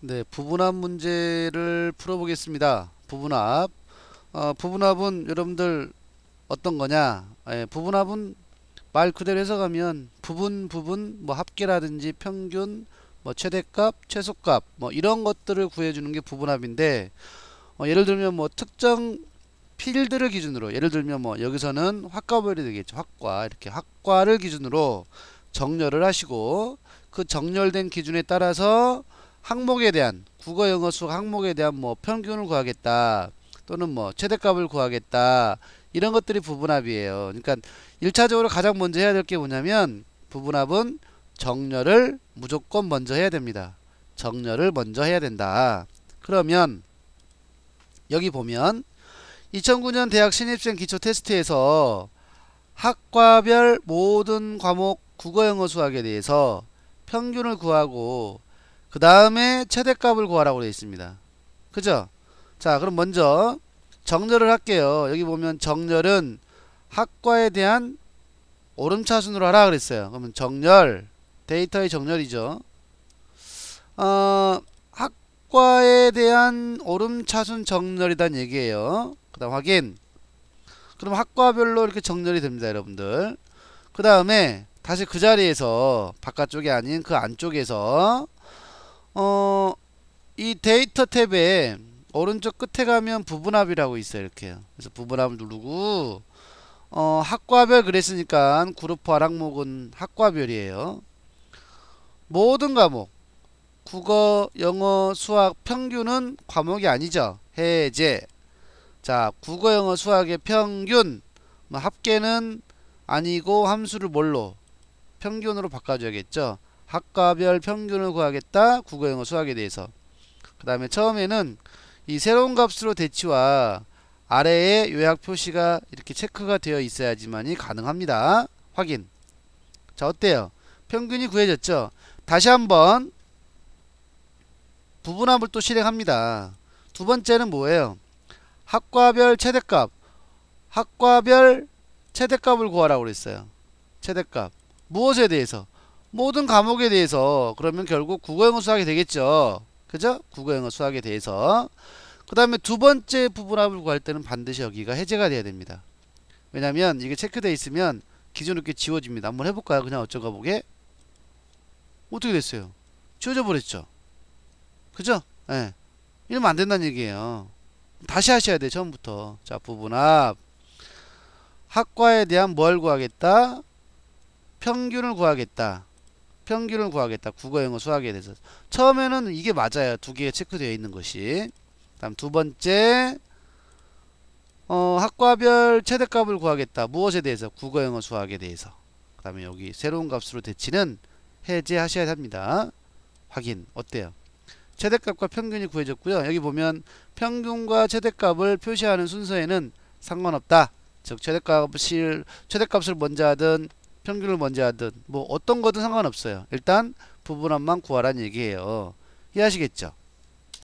네, 부분합 문제를 풀어보겠습니다. 부분합. 어, 부분합은 여러분들 어떤 거냐? 예, 부분합은 말 그대로 해석하면 부분 부분 뭐 합계라든지 평균 뭐 최대값 최소값 뭐 이런 것들을 구해주는 게 부분합인데 어, 예를 들면 뭐 특정 필드를 기준으로 예를 들면 뭐 여기서는 화과별이 되겠죠 화과 이렇게 화과를 기준으로 정렬을 하시고 그 정렬된 기준에 따라서 항목에 대한 국어 영어 수학 항목에 대한 뭐 평균을 구하겠다 또는 뭐 최대값을 구하겠다 이런 것들이 부분합이에요. 그러니까 1차적으로 가장 먼저 해야 될 게 뭐냐면 부분합은 정렬을 무조건 먼저 해야 됩니다. 정렬을 먼저 해야 된다. 그러면 여기 보면 2009년 대학 신입생 기초 테스트에서 학과별 모든 과목 국어 영어 수학에 대해서 평균을 구하고 그 다음에 최대값을 구하라고 되어 있습니다. 그죠? 자 그럼 먼저 정렬을 할게요. 여기 보면 정렬은 학과에 대한 오름차순으로 하라 그랬어요. 그러면 정렬 데이터의 정렬이죠. 어, 학과에 대한 오름차순 정렬이란 얘기예요. 그 다음 확인 그럼 학과별로 이렇게 정렬이 됩니다 여러분들 그 다음에 다시 그 자리에서 바깥쪽이 아닌 그 안쪽에서 어, 이 데이터 탭에 오른쪽 끝에 가면 부분합이라고 있어요 이렇게. 그래서 부분합을 누르고 어, 학과별 그랬으니까 그룹화 항목은 학과별이에요. 모든 과목 국어 영어 수학 평균은 과목이 아니죠. 해제. 자, 국어, 영어, 수학의 평균. 뭐 합계는 아니고 함수를 뭘로? 평균으로 바꿔줘야겠죠. 학과별 평균을 구하겠다. 국어, 영어, 수학에 대해서. 그 다음에 처음에는 이 새로운 값으로 대치와 아래에 요약 표시가 이렇게 체크가 되어 있어야지만이 가능합니다. 확인. 자, 어때요? 평균이 구해졌죠? 다시 한번 부분합을 또 실행합니다. 두 번째는 뭐예요? 학과별 최대값 학과별 최대값을 구하라고 그랬어요 최대값 무엇에 대해서 모든 과목에 대해서 그러면 결국 국어영어 수학이 되겠죠. 그죠? 국어영어 수학에 대해서. 그 다음에 두 번째 부분합을 구할 때는 반드시 여기가 해제가 돼야 됩니다. 왜냐면 이게 체크되어 있으면 기존 이렇게 지워집니다. 한번 해볼까요? 그냥 어쩌가 보게? 어떻게 됐어요? 지워져 버렸죠. 그죠? 예. 네. 이러면 안 된다는 얘기예요. 다시 하셔야 돼 처음부터. 자 부분합. 학과에 대한 뭘 구하겠다? 평균을 구하겠다 평균을 구하겠다. 국어 영어 수학에 대해서. 처음에는 이게 맞아요. 두 개가 체크되어 있는 것이. 다음 두 번째 어, 학과별 최대값을 구하겠다. 무엇에 대해서? 국어 영어 수학에 대해서. 그 다음에 여기 새로운 값으로 대치는 해제하셔야 합니다. 확인. 어때요? 최대값과 평균이 구해졌고요. 여기 보면 평균과 최대값을 표시하는 순서에는 상관없다. 즉 최대값을 최대값을 먼저 하든 평균을 먼저 하든 뭐 어떤 거든 상관없어요. 일단 부분합만 구하라는 얘기예요. 이해하시겠죠?